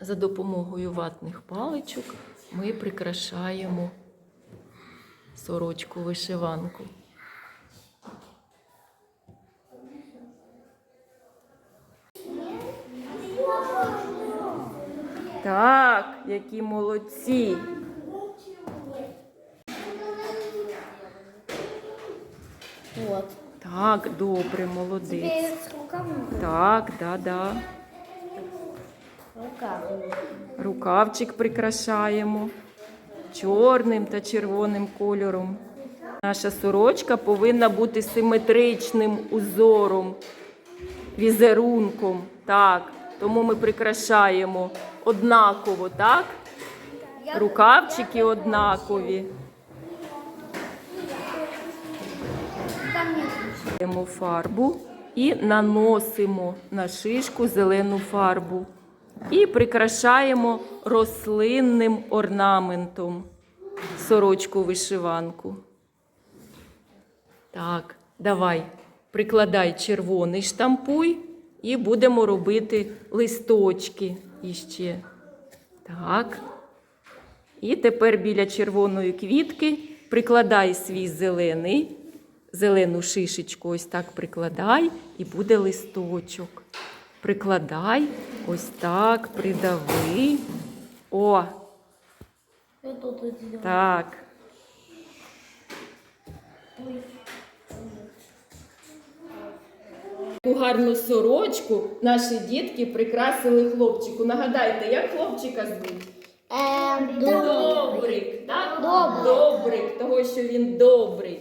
За допомогою ватних паличок ми прикрашаємо сорочку вишиванку. Так, які молодці. Вот. Так, добре, молодець. Так, да, да. Рукавчик прикрашаємо чорним та червоним кольором. Наша сорочка повинна бути симетричним узором, візерунком. Так, тому ми прикрашаємо однаково, так? Рукавчики однакові. Беремо фарбу і наносимо на шишку зелену фарбу. І прикрашаємо рослинним орнаментом сорочку вишиванку. Так, давай, прикладай червоний штампуй і будемо робити листочки іще. Так. І тепер біля червоної квітки прикладай свій зелений, зелену шишечку ось так прикладай, і буде листочок. Прикладай, ось так, придави. О, Я тут сделаю. так. Таку гарну сорочку наші дітки прикрасили хлопчику. Нагадайте, як хлопчика звуть? Эм, Добрик, так? Добрик. Добрик, того, що він добрий.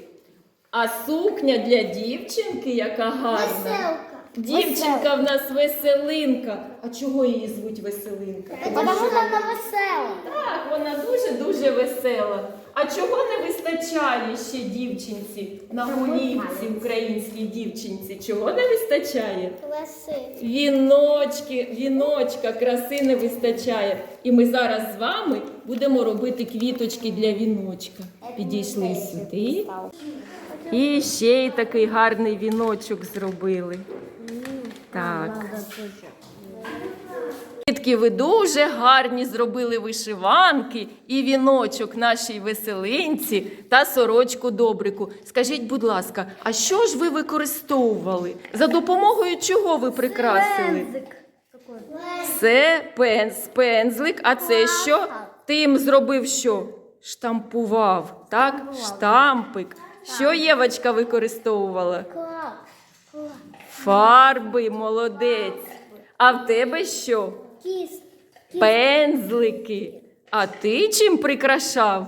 А сукня для дівчинки, яка гарна. Дівчинка в нас веселинка. А чого її звуть веселинка? Тому что она весела. Так, вона дуже-дуже весела. А чого не вистачає ще дівчинці на голівці, українській дівчинці? Чого не вистачає? Красы. Віночки, віночка, краси не вистачає. І ми зараз з вами будемо робити квіточки для віночка. Підійшли сюди. І ще й такий гарний віночок зробили. Так. Дітки, ви дуже гарні зробили вишиванки і віночок нашій веселинці та сорочку добрику. Скажіть, будь ласка, а що ж ви використовували? За допомогою чого ви прикрасили? Це пенз, пензлик, а це що? Ти їм зробив що? Штампував, так? Штампик. Що Євочка використовувала? Фарби, молодець. А в тебе що? Кисть. Пензлики. А ти чим прикрашав?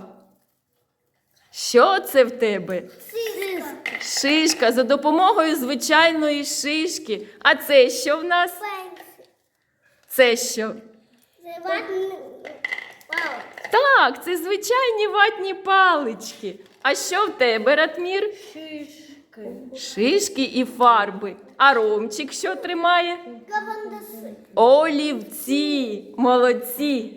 Що це в тебе? Сиска. Шишка за допомогою звичайної шишки. А це що в нас? Це що? Ватный. Вау. Так, це звичайні ватні палички. А що в тебе, Ратмір? Шишка. Шишки і фарби. А Ромчик що тримає? Олівці. Молодці.